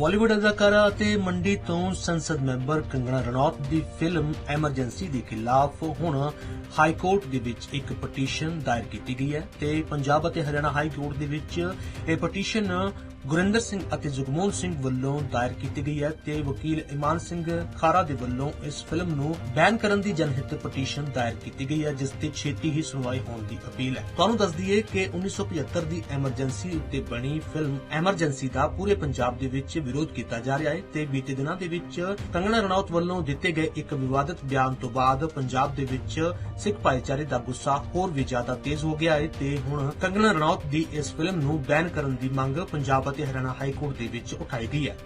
ਬਾਲੀਵੁੱਡ ਅਦਾਕਾਰਾ ਅਤੇ ਮੰਡੀ ਤੋਂ ਸੰਸਦ ਮੈਂਬਰ ਕੰਗਣਾ ਰਣੌਤ ਦੀ ਫਿਲਮ ਐਮਰਜੈਂਸੀ ਦੇ ਖਿਲਾਫ ਹੁਣ ਹਾਈ ਕੋਰਟ ਦੇ ਵਿੱਚ ਇੱਕ ਪਟੀਸ਼ਨ ਦਾਇਰ ਕੀਤੀ ਗਈ ਹੈ ਤੇ ਪੰਜਾਬ ਅਤੇ ਹਰਿਆਣਾ ਹਾਈ ਕੋਰਟ ਦੇ ਵਿੱਚ ਇਹ ਪਟੀਸ਼ਨ ਗੁਰਿੰਦਰ ਸਿੰਘ ਅਤੇ ਜਗਮੋਹਨ ਸਿੰਘ ਵੱਲੋਂ ਦਾਇਰ ਕੀਤੀ ਗਈ ਹੈ ਤੇ ਵਕੀਲ ਇਮਾਨ ਸਿੰਘ ਖਾਰਾ ਦੇ ਵੱਲੋਂ ਇਸ ਫਿਲਮ ਨੂੰ ਬੈਨ ਕਰਨ ਦੀ ਜਨਹਿਤ ਪਟੀਸ਼ਨ ਦਾਇਰ ਕੀਤੀ ਗਈ ਹੈ, ਜਿਸ ਤੇ ਛੇਤੀ ਹੀ ਸੁਣਵਾਈ ਹੋਣ ਦੀ ਅਪੀਲ ਹੈ। ਤੁਹਾਨੂੰ ਦੱਸ ਦਈਏ ਕਿ 1975 ਦੀ ਐਮਰਜੈਂਸੀ ਉੱਤੇ ਬਣੀ ਫਿਲਮ ਐਮਰਜੈਂਸੀ ਦਾ ਪੂਰੇ ਪੰਜਾਬ ਦੇ ਵਿੱਚ ਵਿਰੋਧ ਕੀਤਾ ਜਾ ਰਿਹਾ ਹੈ ਤੇ ਬੀਤੇ ਦਿਨਾਂ ਦੇ ਵਿੱਚ ਕੰਗਣਾ ਰਣੌਤ ਵੱਲੋਂ ਦਿੱਤੇ ਗਏ ਇੱਕ ਵਿਵਾਦਤ ਬਿਆਨ ਤੋਂ ਬਾਅਦ ਪੰਜਾਬ ਦੇ ਵਿੱਚ ਸਿੱਖ ਭਾਈਚਾਰੇ ਦਾ ਗੁੱਸਾ ਹੋਰ ਵੀ ਜ਼ਿਆਦਾ ਤੇਜ਼ ਹੋ ਗਿਆ ਹੈ ਤੇ ਹੁਣ ਕੰਗਣਾ ਰਣੌਤ ਦੀ ਇਸ ਫਿਲਮ ਨੂੰ ਬੈਨ ਕਰਨ ਦੀ ਮੰਗ ਪੰਜਾਬ ਅਤੇ ਹਰਿਆਣਾ ਹਾਈ ਕੋਰਟ ਦੇ ਵਿੱਚ ਉਠਾਈ ਗਈ ਹੈ।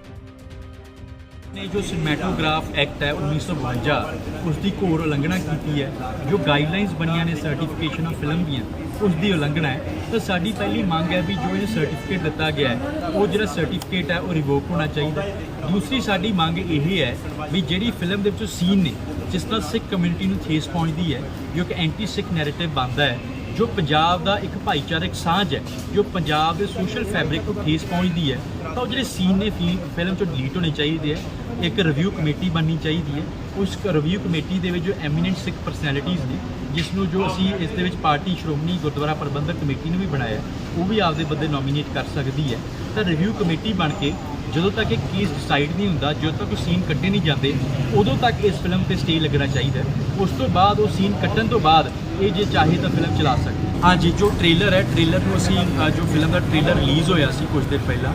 ਨੇ ਜੋ ਸਿਨੇਮੈਟੋਗ੍ਰਾਫ ਐਕਟ ਹੈ 1952 ਉਸ ਦੀ ਘੋਰ ਉਲੰਘਣਾ ਕੀਤੀ ਹੈ। ਜੋ ਗਾਈਡਲਾਈਨਸ ਬਣੀਆਂ ਨੇ ਸਰਟੀਫਿਕੇਸ਼ਨ ਆਫ ਫਿਲਮ ਦੀਆਂ, ਉਸ ਦੀ ਉਲੰਘਣਾ ਹੈ। ਤਾਂ ਸਾਡੀ ਪਹਿਲੀ ਮੰਗ ਹੈ ਵੀ ਜੋ ਇਹ ਸਰਟੀਫਿਕੇਟ ਦਿੱਤਾ ਗਿਆ ਹੈ, ਉਹ ਜਿਹੜਾ ਸਰਟੀਫਿਕੇਟ ਹੈ, ਉਹ ਰਿਵੋਕ ਹੋਣਾ ਚਾਹੀਦਾ ਦੂਸਰੀ ਸਾਡੀ ਮੰਗ ਇਹ ਹੈ ਵੀ ਜਿਹੜੀ ਫਿਲਮ ਦੇ ਵਿੱਚ ਸੀਨ ਨੇ, ਜਿਸ ਤਰ੍ਹਾਂ ਸਿੱਖ ਕਮਿਊਨਿਟੀ ਨੂੰ ਠੇਸ ਪਹੁੰਚਦੀ ਹੈ, ਜੋ ਕਿ ਐਂਟੀ ਸਿੱਖ ਨੈਰੇਟਿਵ ਬਣਦਾ ਹੈ ਜੋ ਪੰਜਾਬ ਦਾ ਇੱਕ ਭਾਈਚਾਰਕ ਸਾਂਝ ਹੈ, ਜੋ ਪੰਜਾਬ ਦੇ ਸੋਸ਼ਲ ਫੈਬਰਿਕ ਨੂੰ ਠੇਸ ਪਹੁੰਚਦੀ ਹੈ, ਤਾਂ ਉਹ ਜਿਹੜੇ ਸੀਨ ਨੇ ਫਿ- ਫਿਲਮ ਚੋਂ ਡਿਲੀਟ ਹੋਣੇ ਚਾਹੀਦੇ ਹੈ, ਇੱਕ ਰਿਵਿਊ ਕਮੇਟੀ ਬਣਨੀ ਚਾਹੀਦੀ ਹੈ, ਉਸ ਰਿਵਿਊ ਕਮੇਟੀ ਦੇ ਵਿੱਚ ਜੋ ਐਮੀਨੈਂਟ ਸਿੱਖ ਪਰਸਨੈਲਿਟੀਜ਼ ਨੇ, ਜਿਸ ਨੂੰ ਜੋ ਅਸੀਂ ਇਸ ਦੇ ਵਿੱਚ ਪਾਰਟੀ, ਸ਼੍ਰੋਮਣੀ ਗੁਰਦੁਆਰਾ ਪ੍ਰਬੰਧਕ ਕਮੇਟੀ ਨੇ ਵੀ ਬਣਾਇਆ, ਉਹ ਵੀ ਆਪਦੇ ਬੰਦੇ ਨੋਮੀਨੇਟ ਕਰ ਸਕਦੀ ਹੈ। ਤਾਂ ਰਿਵਿਊ ਕਮੇਟੀ ਬਣ ਕੇ ਜਦੋਂ ਤੱਕ ਇਹ ਕੇਸ ਡਿਸਾਈਡ ਨਹੀਂ ਹੁੰਦਾ, ਜਦੋਂ ਤੱਕ ਉਹ ਸੀਨ ਕੱਢੇ ਨਹੀਂ ਜਾਂਦੇ, ਉਦੋਂ ਤੱਕ ਇਸ ਫਿਲਮ ਤੇ ਸਟੇ ਲੱਗਣਾ ਚਾਹੀਦਾ ਉਸ ਤੋਂ ਬਾਅਦ ਉਹ ਸੀਨ ਕੱਟਣ ਤੋਂ ਬਾਅਦ ਇਹ ਜੇ ਚਾਹੇ ਤਾਂ ਫਿਲਮ ਚਲਾ ਸਕਦੇ ਹਾਂਜੀ, ਜੋ ਟ੍ਰੇਲਰ ਹੈ ਟ੍ਰੇਲਰ ਨੂੰ ਅਸੀਂ ਜੋ ਫਿਲਮ ਦਾ ਟ੍ਰੇਲਰ ਰਿਲੀਜ਼ ਹੋਇਆ ਸੀ ਕੁਝ ਦਿਨ ਪਹਿਲਾਂ,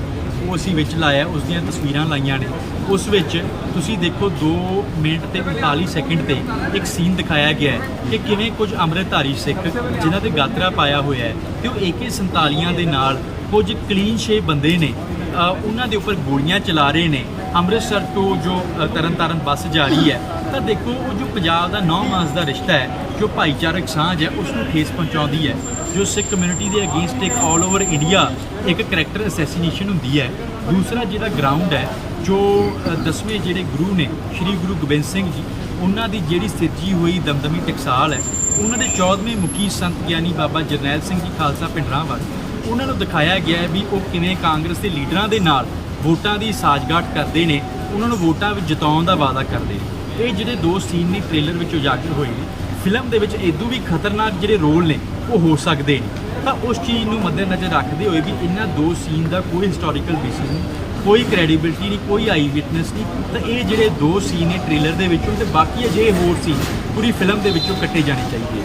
ਉਹ ਅਸੀਂ ਵਿੱਚ ਲਾਇਆ, ਉਸ ਦੀਆਂ ਤਸਵੀਰਾਂ ਲਾਈਆਂ ਨੇ। ਉਸ ਵਿੱਚ ਤੁਸੀਂ ਦੇਖੋ 2 ਮਿੰਟ ਤੇ 39 ਸੈਕਿੰਡ ਤੇ ਇੱਕ ਸੀਨ ਦਿਖਾਇਆ ਗਿਆ ਹੈ ਕਿ ਕਿਵੇਂ ਕੁਝ ਅੰਮ੍ਰਿਤਧਾਰੀ ਸਿੱਖ, ਜਿਨ੍ਹਾਂ ਤੇ ਗਾਤਰਾ ਪਾਇਆ ਹੋਇਆ ਹੈ, ਤੇ ਉਹ AK47 ਦੇ ਨਾਲ ਕੁਝ ਕਲੀਨ ਸ਼ੇਪ ਬੰਦੇ ਨੇ ਉਹਨਾਂ ਦੇ ਉੱਪਰ ਗੋਲੀਆਂ ਚਲਾ ਰਹੇ ਨੇ, ਅੰਮ੍ਰਿਤਸਰ ਤੋਂ ਜੋ ਤਰਨਤਾਰਨ ਬੱਸ ਜਾ ਰਹੀ ਹੈ, ਤਾਂ ਦੇਖੋ ਉਹ ਜੋ ਪੰਜਾਬ ਦਾ ਨੌ ਮਾਸ ਦਾ ਰਿਸ਼ਤਾ ਹੈ, ਜੋ ਭਾਈਚਾਰਕ ਸਾਂਝ ਹੈ ਉਸ ਨੂੰ ਠੇਸ ਪਹੁੰਚਾਉਂਦੀ ਹੈ, ਜੋ ਸਿੱਖ ਕਮਿਊਨਿਟੀ ਦੇ ਅਗੇਂਸਟ ਇੱਕ ਆਲ ਓਵਰ ਇੰਡੀਆ ਇੱਕ ਕਰੈਕਟਰ ਅਸੈਸੀਨੇਸ਼ਨ ਹੁੰਦੀ ਹੈ। ਦੂਸਰਾ ਜਿਹੜਾ ਗਰਾਊਂਡ ਹੈ, ਜੋ ਦਸਵੇਂ ਜਿਹੜੇ ਗੁਰੂ ਨੇ, ਸ੍ਰੀ ਗੁਰੂ ਗੋਬਿੰਦ ਸਿੰਘ ਜੀ, ਉਹਨਾਂ ਦੀ ਜਿਹੜੀ ਸਿਰਜੀ ਹੋਈ ਦਮਦਮੀ ਟਕਸਾਲ ਹੈ, ਉਹਨਾਂ ਦੇ 14ਵੇਂ ਮੁਖੀ ਸੰਤ ਗਿਆਨੀ ਬਾਬਾ ਜਰਨੈਲ ਸਿੰਘ ਜੀ ਖਾਲਸਾ ਪਿੰਡਰਾਂਵਾਲ ਉਹਨਾਂ ਨੂੰ ਦਿਖਾਇਆ ਗਿਆ ਹੈ ਵੀ ਉਹ ਕਿਵੇਂ ਕਾਂਗਰਸ ਦੇ ਲੀਡਰਾਂ ਦੇ ਨਾਲ ਵੋਟਾਂ ਦੀ ਸਾਜ਼ਗਾਠ ਕਰਦੇ ਨੇ, ਉਹਨਾਂ ਨੂੰ ਵੋਟਾਂ ਵਿੱਚ ਜਿਤਾਉਣ ਦਾ ਵਾਅਦਾ ਕਰਦੇ ਨੇ। ਇਹ ਜਿਹੜੇ ਦੋ ਸੀਨ ਨੇ ਟ੍ਰੇਲਰ ਵਿੱਚ ਉਜਾਗਰ ਹੋਏ ਨੇ, ਫਿਲਮ ਦੇ ਵਿੱਚ ਇਦੋਂ ਵੀ ਖਤਰਨਾਕ ਜਿਹੜੇ ਰੋਲ ਨੇ, ਉਹ ਹੋ ਸਕਦੇ ਨੇ। ਤਾਂ ਉਸ ਚੀਜ਼ ਨੂੰ ਮੱਦੇਨਜ਼ਰ ਰੱਖਦੇ ਹੋਏ ਵੀ ਇਹਨਾਂ ਦੋ ਸੀਨ ਦਾ ਕੋਈ ਹਿਸਟੋਰੀਕਲ ਬੇਸਿਸ ਨਹੀਂ, ਕੋਈ ਕ੍ਰੈਡੀਬਿਲਟੀ ਨਹੀਂ, ਕੋਈ ਆਈ ਵਿਟਨੈਸ ਨਹੀਂ। ਤਾਂ ਇਹ ਜਿਹੜੇ ਦੋ ਸੀਨ ਨੇ ਟ੍ਰੇਲਰ ਦੇ ਵਿੱਚੋਂ ਤੇ ਬਾਕੀ ਅਜੇ ਹੋਰ ਸੀ ਪੂਰੀ ਫਿਲਮ ਦੇ ਵਿੱਚੋਂ ਕੱਟੇ ਜਾਣੇ ਚਾਹੀਦੇ